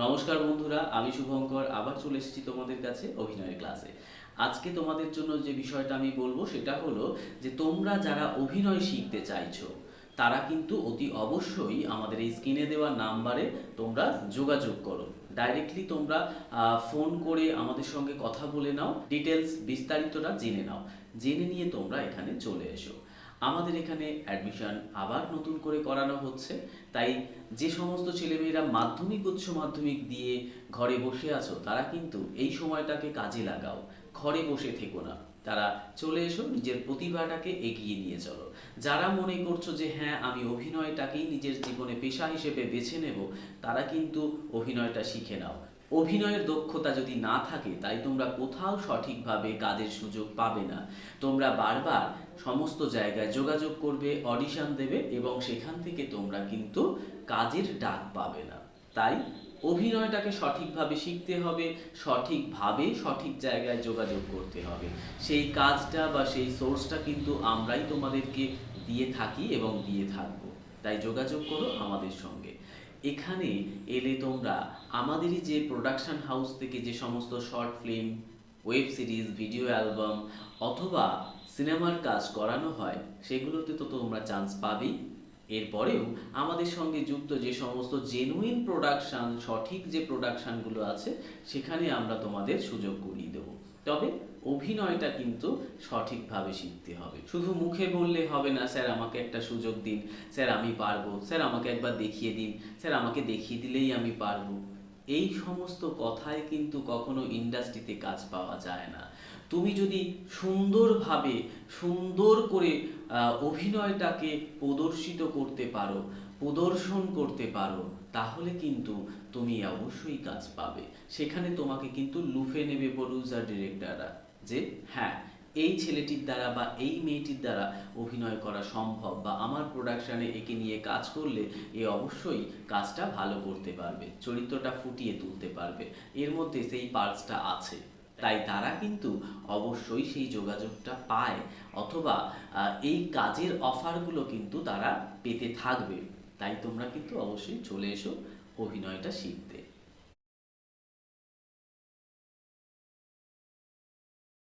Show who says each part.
Speaker 1: নমস্কার বন্ধুরা, আমি শুভঙ্কর, আবার চলে এসেছি তোমাদের কাছে অভিনয়ের ক্লাসে। আজকে তোমাদের জন্য যে বিষয়টা আমি বলব, সেটা হলো যে তোমরা যারা অভিনয় শিখতে চাইছো, তারা কিন্তু অতি অবশ্যই আমাদের এই স্ক্রিনে দেওয়া নাম্বারে তোমরা যোগাযোগ করো। ডাইরেক্টলি তোমরা ফোন করে আমাদের সঙ্গে কথা বলে নাও ডিটেলস বিস্তারিতটা জেনে নাও। জেনে নিয়ে তোমরা এখানে চলে এসো। আমাদের এখানে অ্যাডমিশন আবার নতুন করে করানো হচ্ছে। তাই যে সমস্ত ছেলেমেয়েরা মাধ্যমিক, উচ্চ মাধ্যমিক দিয়ে ঘরে বসে আছো, তারা কিন্তু এই সময়টাকে কাজে লাগাও। ঘরে বসে থেকো না। তারা চলে এসো, নিজের প্রতিভাটাকে এগিয়ে নিয়ে চলো। যারা মনে করছ যে হ্যাঁ আমি অভিনয়টাকেই নিজের জীবনে পেশা হিসেবে বেছে নেব, তারা কিন্তু অভিনয়টা শিখে নাও। অভিনয়ের দক্ষতা যদি না থাকে, তাই তোমরা কোথাও সঠিকভাবে কাজের সুযোগ পাবে না। তোমরা বারবার সমস্ত জায়গায় যোগাযোগ করবে, অডিশন দেবে এবং সেখান থেকে তোমরা কিন্তু কাজের ডাক পাবে না। তাই অভিনয়টাকে সঠিকভাবে শিখতে হবে, সঠিকভাবে সঠিক জায়গায় যোগাযোগ করতে হবে। সেই কাজটা বা সেই সোর্সটা কিন্তু আমরাই তোমাদেরকে দিয়ে থাকি এবং দিয়ে থাকব। তাই যোগাযোগ করো আমাদের সঙ্গে। এখানে এলে তোমরা আমাদেরই যে প্রোডাকশন হাউস থেকে যে সমস্ত short film web series video album অথবা সিনেমার কাজ করানো হয়, সেগুলোতে তো তোমরা চান্স পাবেই এরপরেও আমাদের সঙ্গে যুক্ত যে সমস্ত জেনুইন প্রোডাকশন সঠিক যে প্রোডাকশনগুলো আছে, সেখানে আমরা তোমাদের সুযোগ করিয়ে দেবো। তবে অভিনয়টা কিন্তু সঠিকভাবে শিখতে হবে। শুধু মুখে বললে হবে না, স্যার, আমাকে একটা সুযোগ দিন। স্যার, আমি পারব। স্যার, আমাকে একবার দেখিয়ে দিন। স্যার, আমাকে দেখিয়ে দিলেই আমি পারব। এই সমস্ত কথায় কিন্তু কখনো ইন্ডাস্ট্রিতে কাজ পাওয়া যায় না। তুমি যদি সুন্দরভাবে, সুন্দর করে অভিনয়টাকে প্রদর্শিত করতে পারো, প্রদর্শন করতে পারো, তাহলে কিন্তু তুমি অবশ্যই কাজ পাবে। সেখানে তোমাকে কিন্তু লুফে নেবে প্রডিউসার ডিরেক্টররা যে হ্যাঁ এই ছেলেটির দ্বারা বা এই মেয়েটির দ্বারা অভিনয় করা সম্ভব বা আমার প্রোডাকশনে একে নিয়ে কাজ করলে এ অবশ্যই কাজটা ভালো করতে পারবে, চরিত্রটা ফুটিয়ে তুলতে পারবে। এর মধ্যে সেই পার্টসটা আছে। তাই তারা কিন্তু অবশ্যই সেই যোগাযোগটা পায় অথবা এই কাজের অফারগুলো কিন্তু তারা পেতে থাকবে। তাই তোমরা কিন্তু অবশ্যই চলে এসো অভিনয়টা শিখতে।